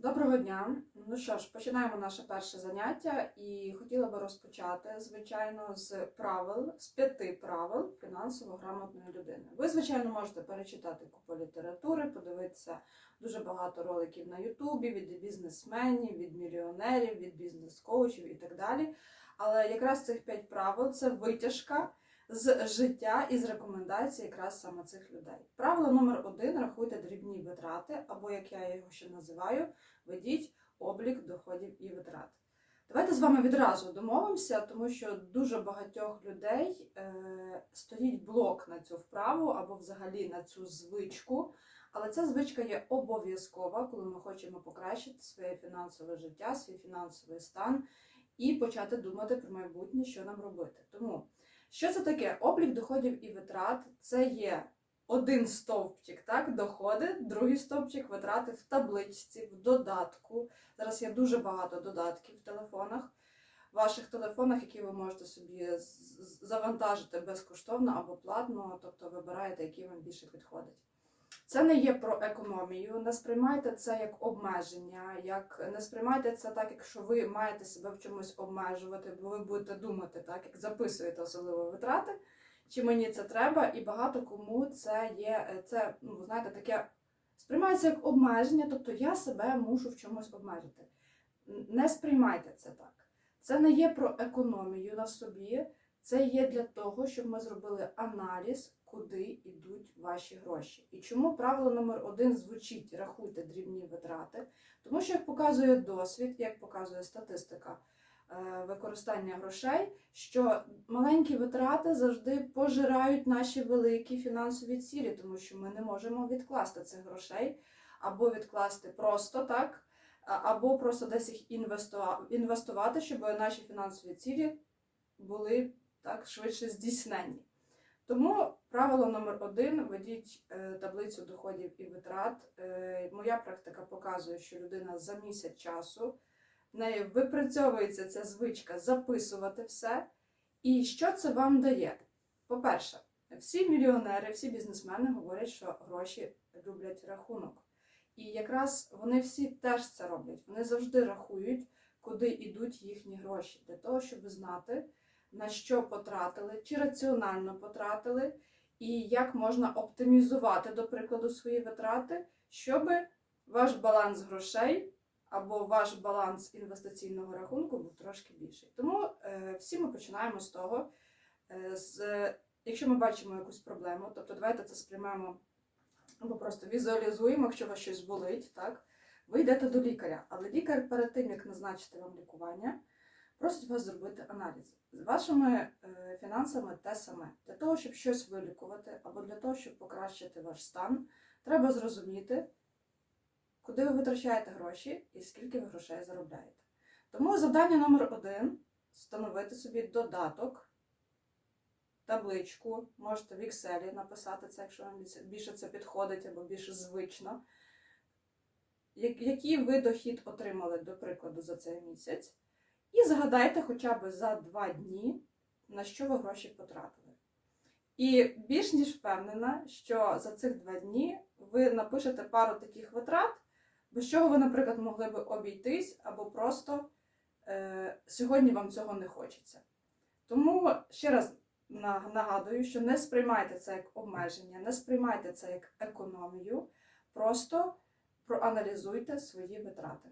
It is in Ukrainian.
Доброго дня. Ну що ж, починаємо наше перше заняття і хотіла би розпочати, звичайно, з правил, з п'яти правил фінансово грамотної людини. Ви, звичайно, можете перечитати купу літератури, подивитися дуже багато роликів на Ютубі від бізнесменів, від мільйонерів, від бізнес-коучів і так далі. Але якраз цих п'ять правил це витяжка з життя і з рекомендацій якраз саме цих людей. Правило номер один рахуйте дрібні витрати, або як я його ще називаю, ведіть облік доходів і витрат. Давайте з вами відразу домовимося, тому що дуже багатьох людей е, стоїть блок на цю вправу або взагалі на цю звичку. Але ця звичка є обов'язкова, коли ми хочемо покращити своє фінансове життя, свій фінансовий стан і почати думати про майбутнє, що нам робити. Тому що це таке? Облік доходів і витрат це є один стовпчик, так, доходи, другий стовпчик витрати в табличці, в додатку. Зараз є дуже багато додатків в телефонах, в ваших телефонах, які ви можете собі завантажити безкоштовно або платно, тобто вибираєте, який вам більше підходить. Це не є про економію, не сприймайте це як обмеження, як не сприймайте це так, якщо ви маєте себе в чомусь обмежувати, бо ви будете думати, так як записуєте особливо витрати, чи мені це треба, і багато кому це є, е, це, ну, знаєте, таке сприймається як обмеження, тобто я себе мушу в чомусь обмежити. Не сприймайте це так. Це не є про економію на собі, це є для того, щоб ми зробили аналіз, куди йдуть ваші гроші. І чому правило номер один звучить рахуйте дрібні витрати, тому що як показує досвід, як показує статистика е, використання грошей, що маленькі витрати завжди пожирають наші великі фінансові цілі, тому що ми не можемо відкласти цих грошей або відкласти просто так, або просто десь їх інвестувати, щоб наші фінансові цілі були так швидше здійснені. Тому правило номер один ведіть е, таблицю доходів і витрат. Е, моя практика показує, що людина за місяць часу в неї випрацьовується ця звичка записувати все. І що це вам дає? По-перше, всі мільйонери, всі бізнесмени говорять, що гроші люблять рахунок. І якраз вони всі теж це роблять. Вони завжди рахують, куди йдуть їхні гроші, для того, щоб знати, на що потратили, чи раціонально потратили, і як можна оптимізувати, до прикладу, свої витрати, щоб ваш баланс грошей або ваш баланс інвестиційного рахунку був трошки більший. Тому е, всі ми починаємо з того, е, з, якщо ми бачимо якусь проблему, тобто давайте це сприймемо або просто візуалізуємо, якщо вас щось болить, так? Ви йдете до лікаря, але лікар перед тим, як назначити вам лікування, просить вас зробити аналіз. З вашими е, фінансами те саме. Для того, щоб щось вилікувати, або для того, щоб покращити ваш стан, треба зрозуміти, куди ви витрачаєте гроші і скільки ви грошей заробляєте. Тому завдання номер один встановити собі додаток, табличку, можете в Excel написати це, якщо вам більше це підходить або більше звично. Який ви дохід отримали, до прикладу, за цей місяць, і згадайте хоча б за два дні, на що ви гроші потратили. І більш ніж впевнена, що за цих два дні ви напишете пару таких витрат, без чого ви, наприклад, могли би обійтись, або просто е, сьогодні вам цього не хочеться. Тому ще раз нагадую, що не сприймайте це як обмеження, не сприймайте це як економію, просто проаналізуйте свої витрати.